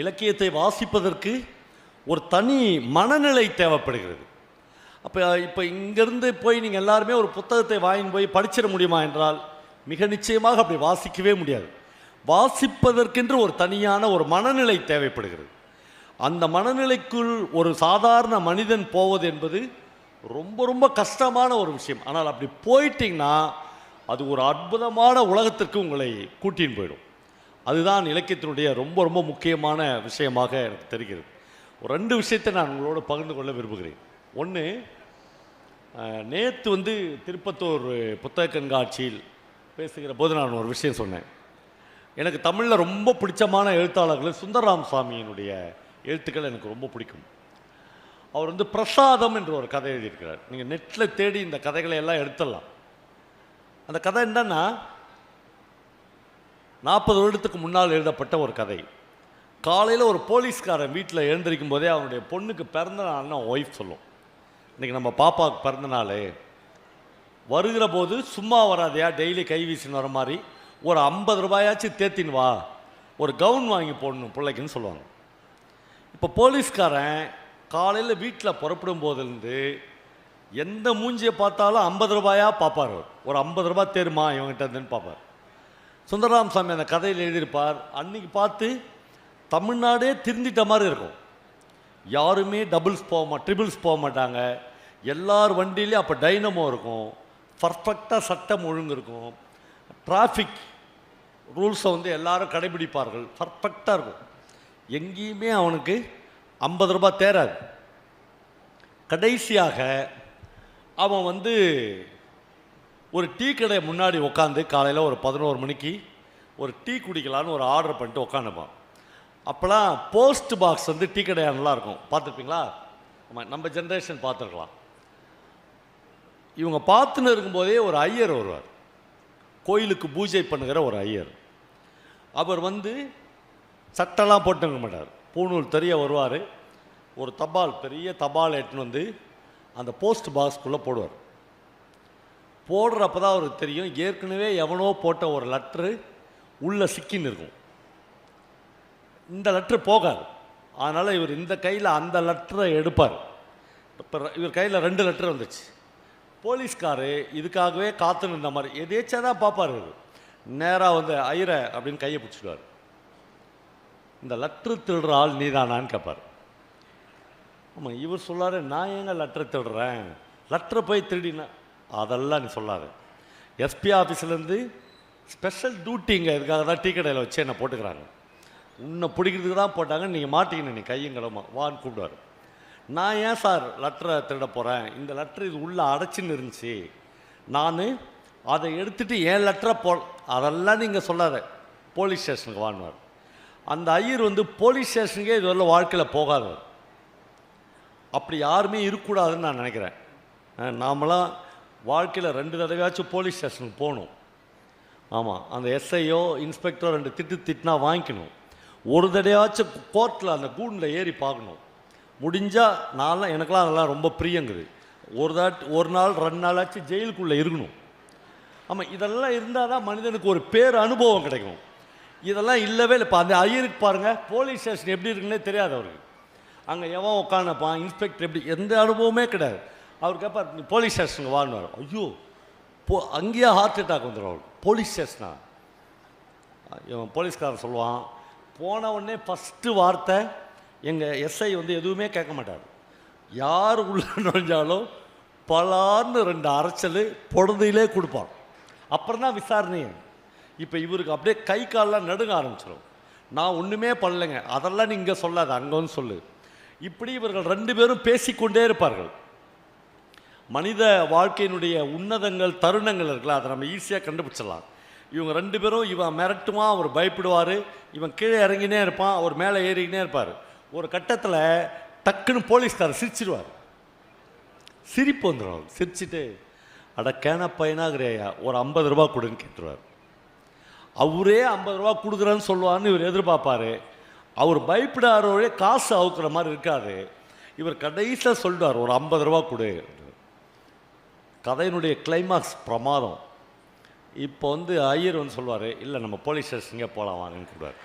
இலக்கியத்தை வாசிப்பதற்கு ஒரு தனி மனநிலை தேவைப்படுகிறது. அப்போ இப்போ இங்கேருந்து போய் நீங்கள் எல்லாருமே ஒரு புத்தகத்தை வாங்கி போய் படிச்சிட முடியுமா என்றால் மிக நிச்சயமாக அப்படி வாசிக்கவே முடியாது. வாசிப்பதற்கென்று ஒரு தனியான ஒரு மனநிலை தேவைப்படுகிறது. அந்த மனநிலைக்குள் ஒரு சாதாரண மனிதன் போவது என்பது ரொம்ப ரொம்ப கஷ்டமான ஒரு விஷயம். ஆனால் அப்படி போயிட்டிங்கன்னா அது ஒரு அற்புதமான உலகத்திற்கு உங்களை கூட்டின்னு போயிடும். அதுதான் இலக்கியத்தினுடைய ரொம்ப ரொம்ப முக்கியமான விஷயமாக எனக்கு தெரிகிறது. ஒரு ரெண்டு விஷயத்தை நான் உங்களோட பகிர்ந்து கொள்ள விரும்புகிறேன். ஒன்று நேற்று வந்து திருப்பத்தூர் புத்தக கண்காட்சியில் பேசுகிற போது நான் ஒரு விஷயம் சொன்னேன். எனக்கு தமிழில் ரொம்ப பிடிச்சமான எழுத்தாளர்கள் சுந்தரராம் சுவாமியினுடைய எழுத்துக்கள் எனக்கு ரொம்ப பிடிக்கும். அவர் வந்து பிரசாதம் என்ற ஒரு கதை எழுதியிருக்கிறார். நீங்கள் நெட்டில் தேடி இந்த கதைகளை எல்லாம் எடுத்துடலாம். அந்த கதை என்னன்னா நாற்பது வருடத்துக்கு முன்னால் எழுதப்பட்ட ஒரு கதை. காலையில் ஒரு போலீஸ்காரன் வீட்டில் எழுந்திருக்கும் போதே அவனுடைய பொண்ணுக்கு பிறந்த நாள்னு ஒய்ஃப் சொல்லும். இன்றைக்கி நம்ம பாப்பாவுக்கு பிறந்த நாள். வருகிற போது சும்மா வராதையா டெய்லி கை வீசின்னு வர மாதிரி ஒரு ஐம்பது ரூபாயாச்சும் தேத்தின்னு வா ஒரு கவுன் வாங்கி போடணும் பிள்ளைக்குன்னு சொல்லுவாங்க. இப்போ போலீஸ்காரன் காலையில் வீட்டில் புறப்படும் போதுலேருந்து எந்த மூஞ்சியை பார்த்தாலும் ஐம்பது ரூபாயா பார்ப்பார் ஒரு ஐம்பது ரூபாய் தேருமா இவங்ககிட்ட இருந்துன்னு பார்ப்பார் சுந்தரராம் சாமி அந்த கதையில் எழுதியிருப்பார். அன்னைக்கு பார்த்து தமிழ்நாடே திருந்திட்ட மாதிரி இருக்கும். யாருமே டபுள்ஸ் போக மா ட்ரிபிள்ஸ் போக மாட்டாங்க. எல்லார் வண்டியிலையும் அப்போ டைனமோ இருக்கும். பர்ஃபெக்டாக சட்டம் ஒழுங்கு இருக்கும். டிராஃபிக் ரூல்ஸை வந்து எல்லாரும் கடைபிடிப்பார்கள். பர்ஃபெக்டாக இருக்கும். எங்கேயுமே அவனுக்கு ஐம்பது ரூபாய் தேராது. கடைசியாக அவன் வந்து ஒரு டீ கடை முன்னாடி உட்காந்து காலையில் ஒரு பதினோரு மணிக்கு ஒரு டீ குடிக்கலான்னு ஒரு ஆர்டர் பண்ணிட்டு உட்காந்துப்பான் அப்போலாம் போஸ்ட் பாக்ஸ் வந்து டீ கடையாக நல்லா இருக்கும் பார்த்துருப்பீங்களா? ஆமாம் நம்ம ஜென்ரேஷன் பார்த்துருக்கலாம். இவங்க பார்த்துன்னு இருக்கும்போதே ஒரு ஐயர் வருவார். கோயிலுக்கு பூஜை பண்ணுகிற ஒரு ஐயர். அவர் வந்து சட்டெல்லாம் போட்டுக்க மாட்டார். பூணூல் தெரிய வருவார். ஒரு தபால் பெரிய தபால் எட்டுன்னு வந்து அந்த போஸ்ட் பாக்ஸ்குள்ளே போடுவார். போடுறப்ப தான் அவருக்கு தெரியும். ஏற்கனவே எவனோ போட்ட ஒரு லெட்ரு உள்ளே சிக்கின்னு இருக்கும். இந்த லெட்ரு போகாது. அதனால் இவர் இந்த கையில் அந்த லெட்டரை எடுப்பார். இப்போ இவர் கையில் ரெண்டு லெட்டர் வந்துச்சு. போலீஸ்காரு இதுக்காகவே காத்துன்னு இருந்த மாதிரி எதேச்சா தான் பார்ப்பார் இவர். நேராக வந்து ஐர அப்படின்னு கையை பிடிச்சிடுவார். இந்த லெட்ரு திருடுற ஆள் நீதானான்னு கேட்பார் ஆமாம் இவர் சொல்லாரு நான் ஏங்க லெட்டரை திருடுறேன்? லெட்டரை போய் திருடினா அதெல்லாம் நீ சொல்லாது. எஸ்பி ஆஃபீஸ்லேருந்து ஸ்பெஷல் டியூட்டிங்க இதுக்காக தான் டீ கடையில் வச்சு என்னை போட்டுக்கிறாங்க. உன்னை பிடிக்கிறதுக்கு தான் போட்டாங்க நீங்கள் மாட்டிக்கணும் நீ கையங்களமா வான்னு கூப்பிடுவார். நான் ஏன் சார் லெட்டரை திருட போகிறேன் இந்த லெட்டர் இது உள்ளே அடைச்சின்னு இருந்துச்சு. நான் அதை எடுத்துகிட்டு என் லெட்டரை போ அதெல்லாம் நீங்கள் சொல்லாத. போலீஸ் ஸ்டேஷனுக்கு வாங்குவார் அந்த ஐயர் வந்து போலீஸ் ஸ்டேஷனுக்கே இதுவரை வாழ்க்கையில் போகாதவர். அப்படி யாருமே இருக்கக்கூடாதுன்னு நான் நினைக்கிறேன். நாமெல்லாம் வாழ்க்கையில் ரெண்டு தடவையாச்சும் போலீஸ் ஸ்டேஷனுக்கு போகணும். ஆமாம் அந்த எஸ்ஐயோ இன்ஸ்பெக்டரோ ரெண்டு திட்டு திட்டினா வாங்கிக்கணும். ஒரு தடவையாச்சும் கோர்ட்டில் அந்த கூண்டில் ஏறி பார்க்கணும். முடிஞ்சால் நான்லாம் எனக்கெல்லாம் அதெல்லாம் ரொம்ப பிரியங்குது. ஒரு தாட் ஒரு நாள் ரெண்டு நாளாச்சும் ஜெயிலுக்குள்ளே இருக்கணும். ஆமாம் இதெல்லாம் இருந்தால் தான் மனிதனுக்கு ஒரு பேர் அனுபவம் கிடைக்கும். இதெல்லாம் இல்லவே இல்லை. இப்போ அந்த ஐயருக்கு பாருங்கள் போலீஸ் ஸ்டேஷன் எப்படி இருக்குன்னே தெரியாது அவருக்கு. அங்கே எவன் உட்காந்துப்பான் இன்ஸ்பெக்டர் எப்படி எந்த அனுபவமே கிடையாது. அவர் கேட்பார் நீ போலீஸ் ஸ்டேஷனுக்கு வாங்கினார் ஐயோ போ அங்கேயே ஹார்ட் அட்டாக் வந்துடும் அவருக்கு போலீஸ் ஸ்டேஷனா இவன் போலீஸ்காரன் சொல்லுவான் போன உடனே ஃபஸ்ட்டு வார்த்தை எங்கள் எஸ்ஐ வந்து எதுவுமே கேட்க மாட்டார். யார் உள்ள நுழைஞ்சாலும் பலார்னு ரெண்டு அரைச்சல் பொழுதையிலே கொடுப்பான். அப்புறம் தான் விசாரணையே. இப்போ இவருக்கு அப்படியே கை காலெலாம் நடுங்க ஆரம்பிச்சிடும் நான் ஒன்றுமே பண்ணலைங்க. அதெல்லாம் நீ இங்கே அங்கே வந்து சொல்லு. இப்படி இவர்கள் ரெண்டு பேரும் பேசிக்கொண்டே இருப்பார்கள். மனித வாழ்க்கையினுடைய உன்னதங்கள் தருணங்கள் இருக்குல்ல அதை நம்ம ஈஸியாக கண்டுபிடிச்சிடலாம். இவங்க ரெண்டு பேரும் இவன் மிரட்டுவான் அவர் பயப்படுவார் இவன் கீழே இறங்கினே இருப்பான் அவர் மேலே ஏறிக்கினே இருப்பார். ஒரு கட்டத்தில் டக்குன்னு போலீஸ்காரர் சிரிச்சிடுவார் சிரிப்பு வந்துடும் சிரிச்சுட்டு சிரிச்சிட்டு அட கேன பையனாகிறேயா ஒரு ஐம்பது ரூபா கொடுன்னு கேட்டுருவார். அவரே ஐம்பது ரூபா கொடுக்குறேன்னு சொல்லுவார்னு இவர் எதிர்பார்ப்பார். அவர் பயப்படாதவரே காசு அவுக்குற மாதிரி இருக்காது. இவர் கடைசியாக சொல்லுவார் ஒரு ஐம்பது ரூபா கொடு. கதையினுடைய கிளைமாக்ஸ் பிரமாதம். இப்போ வந்து ஐயர் வந்து சொல்லுவார் இல்லை நம்ம போலீஸ் ஸ்டேஷனுக்கே போகலாம் வாங்கன்னு கூடுவார்